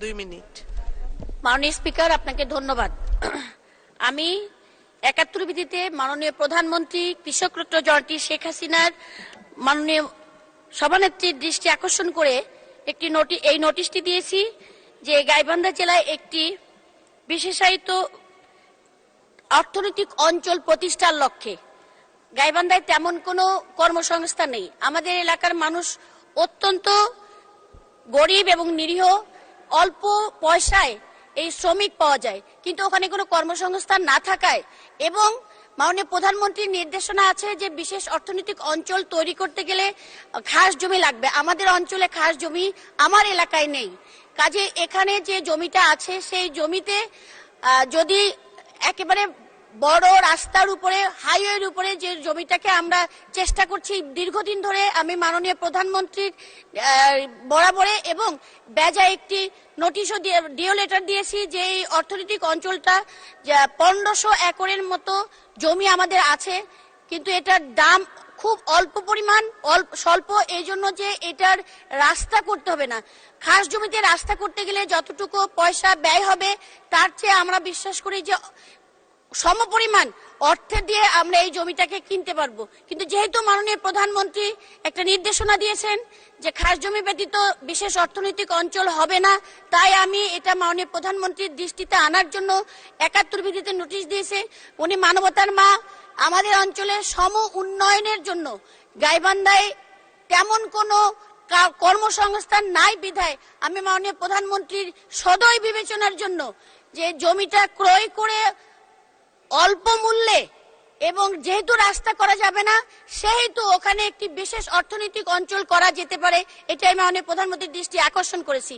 দুই মিনিট। মাননীয় স্পিকার, আপনাকে ধন্যবাদ। আমি একাত্তর বিধিতে মাননীয় প্রধানমন্ত্রী কৃষক রত্ন জয়ন্তী শেখ হাসিনার মাননীয় সভানেত্রীর দৃষ্টি আকর্ষণ করে একটি নোটি, এই নোটিশটি দিয়েছি যে গাইবান্ধা জেলায় একটি বিশেষায়িত অর্থনৈতিক অঞ্চল প্রতিষ্ঠার লক্ষ্যে। গাইবান্ধায় তেমন কোনো কর্মসংস্থান নেই। আমাদের এলাকার মানুষ অত্যন্ত গরিব এবং নিরীহ। অল্প পয়সায় এই শ্রমিক পাওয়া যায়। কিন্তু ওখানে কোনো কর্মসংস্থান না থাকায় এবং মাননীয় প্রধানমন্ত্রীর নির্দেশনা আছে যে বিশেষ অর্থনৈতিক অঞ্চল তৈরি করতে গেলে ঘাস জমি লাগবে। আমাদের অঞ্চলে ঘাস জমি আমার এলাকায় নেই। কাজে এখানে যে জমিটা আছে, সেই জমিতে যদি একেবারে বড় রাস্তার উপরে হাইওয়ের উপরে যে জমিটাকে আমরা চেষ্টা করছি, দীর্ঘদিন ধরে আমি মাননীয় প্রধানমন্ত্রীর বরাবরে এবং বেজা একটি নোটিশও ডিও লেটার দিয়েছি যে এই অর্থনৈতিক অঞ্চলটা পনেরোশো একরের মতো জমি আমাদের আছে, কিন্তু এটার দাম খুব অল্প পরিমাণ, অল্প, স্বল্প এই জন্য যে এটার রাস্তা করতে হবে না। খাস জমিতে রাস্তা করতে গেলে যতটুকু পয়সা ব্যয় হবে, তার চেয়ে আমরা বিশ্বাস করি যে সমপরিমাণ অর্থের দিয়ে আমরা এই জমিটাকে কিনতে পারব। কিন্তু যেহেতু মাননীয় প্রধানমন্ত্রী একটা নির্দেশনা দিয়েছেন যে খাস জমি ব্যতীত বিশেষ অর্থনৈতিক অঞ্চল হবে না, তাই আমি এটা মাননীয় প্রধানমন্ত্রীর দৃষ্টিতে আনার জন্য একাত্তর ভিত্তিতে নোটিশ দিয়েছে। উনি মানবতার মা, আমাদের অঞ্চলের সম উন্নয়নের জন্য গাইবান্ধায় তেমন কোনো কর্মসংস্থান নাই বিধায় আমি মাননীয় প্রধানমন্ত্রীর সদয় বিবেচনার জন্য যে জমিটা ক্রয় করে অল্প মূল্যে এবং যেহেতু রাস্তা করা যাবে না, সেহেতু ওখানে একটি বিশেষ অর্থনৈতিক অঞ্চল করা যেতে পারে। এটাই অনেক প্রধানমন্ত্রীর দৃষ্টি আকর্ষণ করেছি।